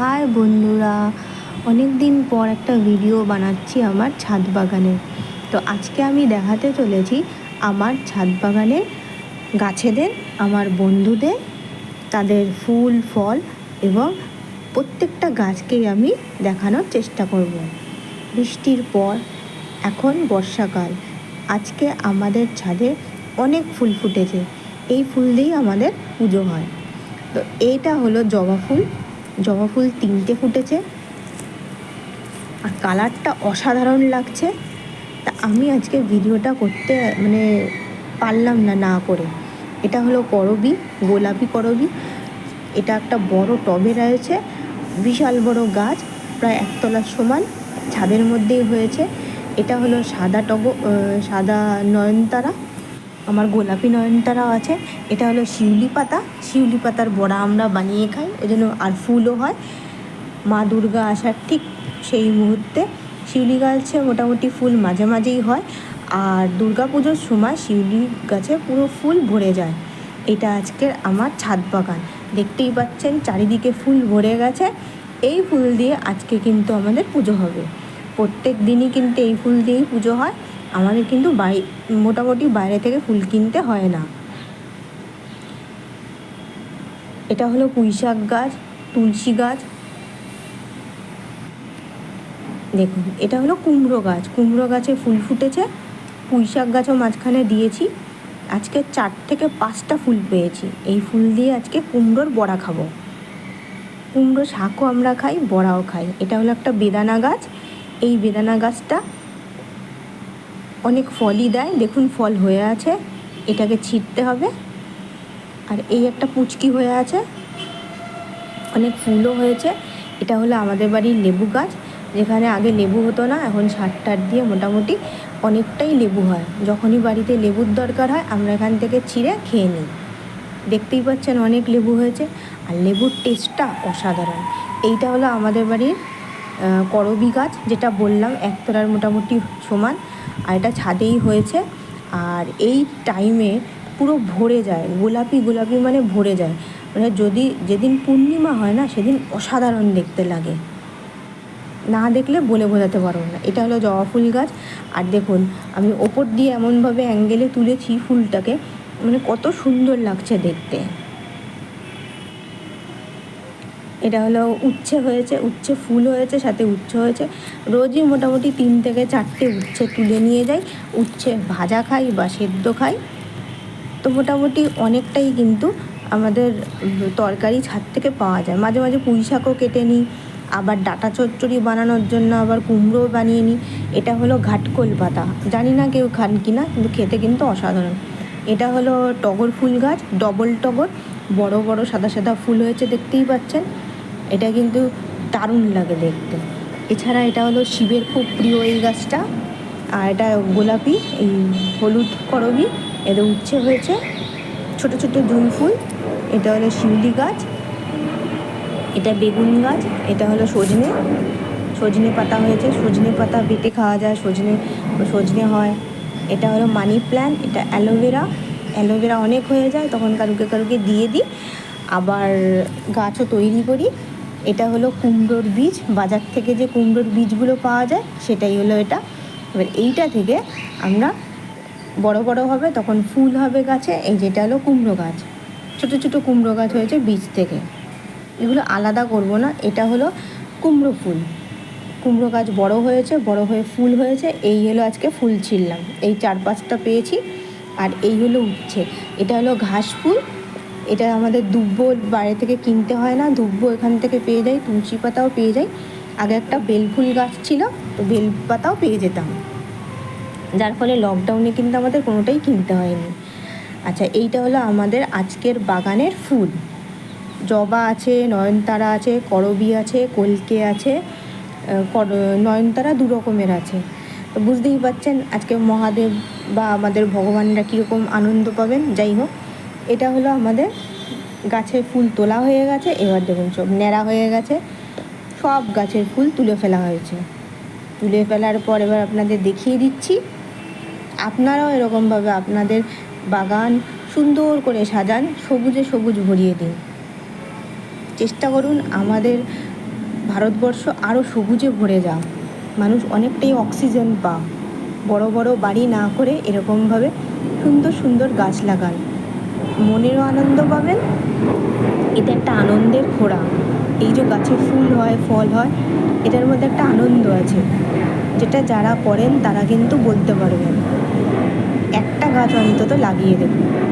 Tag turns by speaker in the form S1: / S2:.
S1: High বন্ধুরা অনেক দিন পর একটা ভিডিও বানাচ্ছি আমার ছাদ বাগানের তো আজকে আমি দেখাতে চলেছি আমার ছাদ বাগানে গাছেদের, আমার বন্ধুদের, তাদের ফুল, ফল এবং প্রত্যেকটা গাছকেই আমি দেখানোর চেষ্টা করব। বৃষ্টির পর, এখন বর্ষাকাল। আজকে আমাদের ছাদে অনেক ফুল ফুটেছে। এই ফুল দিয়েই আমাদের পুজো হয়। তো এইটা হলো জবা ফুল। জবা ফুল তিনটে ফুটেছে। আর কালারটা অসাধারণ লাগছে। তা আমি আজকে ভিডিওটা করতে মানে পারলাম না না করে। এটা হলো করবি, গোলাপি করবি। এটা একটা বড় টবে রয়েছে, বিশাল বড় গাছ, প্রায় একতলার সমান, ছাদের মধ্যেই হয়েছে। এটা হলো সাদা টব সাদা নয়নতারা। আমার গোলাপি নয়নতারাও আছে। এটা হলো শিউলি পাতা। শিউলি পাতার বড়া আমরা বানিয়ে খাই জন্য আর ফুলও হয়। মা দুর্গা আসার ঠিক সেই মুহূর্তে শিউলি গাছে মোটামুটি ফুল মাঝে মাঝেই হয়। আর দুর্গা পুজোর সময় শিউলি গাছে পুরো ফুল ভরে যায়। এটা আজকের আমার ছাদ বাগান। দেখতেই পাচ্ছেন, চারিদিকে ফুল ভরে গেছে। এই ফুল দিয়ে আজকে কিন্তু আমাদের পুজো হবে। প্রত্যেক দিনই কিন্তু এই ফুল দিয়েই পুজো হয়। আমাদের কিন্তু বাই, মোটামুটি বাইরে থেকে ফুল কিনতে হয় না। এটা হলো পুঁই শাক গাছ, তুলসী গাছ। দেখুন, এটা হলো কুমড়ো গাছ। কুমড়ো গাছে ফুল ফুটেছে। পুঁই শাক গাছও মাঝখানে দিয়েছি। আজকে চার থেকে পাঁচটা ফুল পেয়েছি। এই ফুল দিয়ে আজকে কুমড়োর বড়া খাব। কুমড়ো শাকও আমরা খাই, বড়াও খাই। এটা হলো একটা বেদানা গাছ। এই বেদানা গাছটা অনেক ফলই দেয়। দেখুন, ফল হয়ে আছে, এটাকে ছিটতে হবে। আর এই একটা পুচকি হয়ে আছে, অনেক ফুলও হয়েছে। এটা হলো আমাদের বাড়ির লেবু গাছ। যেখানে আগে লেবু হতো না, এখন সার টার দিয়ে মোটামুটি অনেকটাই লেবু হয়। যখনই বাড়িতে লেবুর দরকার হয়, আমরা এখান থেকে ছিঁড়ে খেয়ে নিই। দেখতেই পাচ্ছেন অনেক লেবু হয়েছে। আর লেবুর টেস্টটা অসাধারণ। এইটা হলো আমাদের বাড়ির করবি গাছ, যেটা বললাম, একতলার মোটামুটি সমান। আর এটা ছাদেই হয়েছে। আর এই টাইমে পুরো ভরে যায়, গোলাপি গোলাপি মানে ভরে যায়। মানে যদি যেদিন পূর্ণিমা হয় না, সেদিন অসাধারণ দেখতে লাগে। না দেখলে বলে বোঝাতে পারব না। এটা হলো জবা ফুল গাছ। আর দেখুন, আমি ওপর দিয়ে এমনভাবে অ্যাঙ্গেলে তুলেছি ফুলটাকে। মানে কত সুন্দর লাগছে দেখতে। এটা হলো উচ্ছে হয়েছে, উচ্ছে ফুল হয়েছে, সাথে উচ্ছে হয়েছে। রোজই মোটামুটি তিন থেকে চারটে উচ্ছে তুলে নিয়ে যাই। উচ্ছে ভাজা খাই বা সেদ্ধ খাই। তো মোটামুটি অনেকটাই কিন্তু আমাদের তরকারি ছাদ থেকে পাওয়া যায়। মাঝে মাঝে পুঁই শাকও কেটে নিই। আবার ডাটা চচ্চড়ি বানানোর জন্য আবার কুমড়ো বানিয়ে নিই। এটা হলো ঘাটকোল পাতা জানি না কেউ খান কি না, কিন্তু খেতে কিন্তু অসাধারণ। এটা হলো টগর ফুল গাছ, ডবল টগর। বড় বড় সাদা সাদা ফুল হয়েছে, দেখতেই পাচ্ছেন। এটা কিন্তু দারুণ লাগে দেখতে। এছাড়া এটা হলো শিবের খুব প্রিয় এই গাছটা। আর এটা গোলাপি, এই হলুদ করবি, এদের উচ্ছে হয়েছে। ছোট ছোট জুঁই ফুল, এটা হলো শিউলি গাছ, এটা বেগুন গাছ, এটা হলো সজনে। সজনে পাতা হয়েছে, সজনে পাতা বেটে খাওয়া যায়, সজনে সজনে হয়। এটা হলো মানি প্ল্যান্ট, এটা অ্যালোভেরা। অ্যালোভেরা অনেক হয়ে যায়, তখন কারুকে কারুকে দিয়ে দিই। আবার গাছও তৈরি করি। এটা হলো কুমড়োর বীজ। বাজার থেকে যে কুমড়োর বীজগুলো পাওয়া যায়, সেটাই হলো এটা। এবার এইটা থেকে আমরা বড় বড় হবে, তখন ফুল হবে গাছে, এই যেটা হলো কুমড়ো গাছ। ছোটো ছোটো কুমড়ো গাছ হয়েছে বীজ থেকে। এগুলো আলাদা করব না, এটা হলো কুমড়ো ফুল। কুমড়ো গাছ বড় হয়েছে, বড় হয়ে ফুল হয়েছে, এই হলো আজকে ফুল ছিললাম এই চার পাঁচটা পেয়েছি, আর এই হলো উচ্ছে। এটা হলো ঘাস ফুল এটা আমাদের দুব্বো বাইরে থেকে কিনতে হয় না, দুব্বো এখান থেকে পেয়ে যাই, তুলসী পাতাও পেয়ে যাই। আগে একটা বেলফুল গাছ ছিল, তো বেল পাতাও পেয়ে যেতাম। যার ফলে লকডাউনে কিন্তু আমাদের কোনোটাই কিনতে হয়নি। আচ্ছা এইটা হলো আমাদের আজকের বাগানের ফুল। জবা আছে, নয়নতারা আছে, করবি আছে, কলকে আছে নয়নতারা দু রকমের আছে। তো বুঝতেই পারছেন, আজকে মহাদেব বা আমাদের ভগবানরা কীরকম আনন্দ পাবেন, যাই হোক। এটা হলো আমাদের গাছের ফুল তোলা হয়ে গেছে, এবার দেখুন সব ন্যাড়া হয়ে গেছে। সব গাছের ফুল তুলে ফেলা হয়েছে। তুলে ফেলার পর এবার আপনাদের দেখিয়ে দিচ্ছি। আপনারাও এরকমভাবে আপনাদের বাগান সুন্দর করে সাজান, সবুজে সবুজ ভরিয়ে দিন। চেষ্টা করুন আমাদের ভারতবর্ষ আরও সবুজে ভরে যাক। মানুষ অনেকটাই অক্সিজেন পা বড় বড় বাড়ি না করে এরকমভাবে সুন্দর সুন্দর গাছ লাগান। মনেরও আনন্দ পাবেন। এটা একটা আনন্দের খোরা এই যে গাছে ফুল হয়, ফল হয়, এটার মধ্যে একটা আনন্দ আছে। যেটা যারা করেন তারা কিন্তু বলতে পারবেন। একটা গাছ অন্তত লাগিয়ে দেবেন।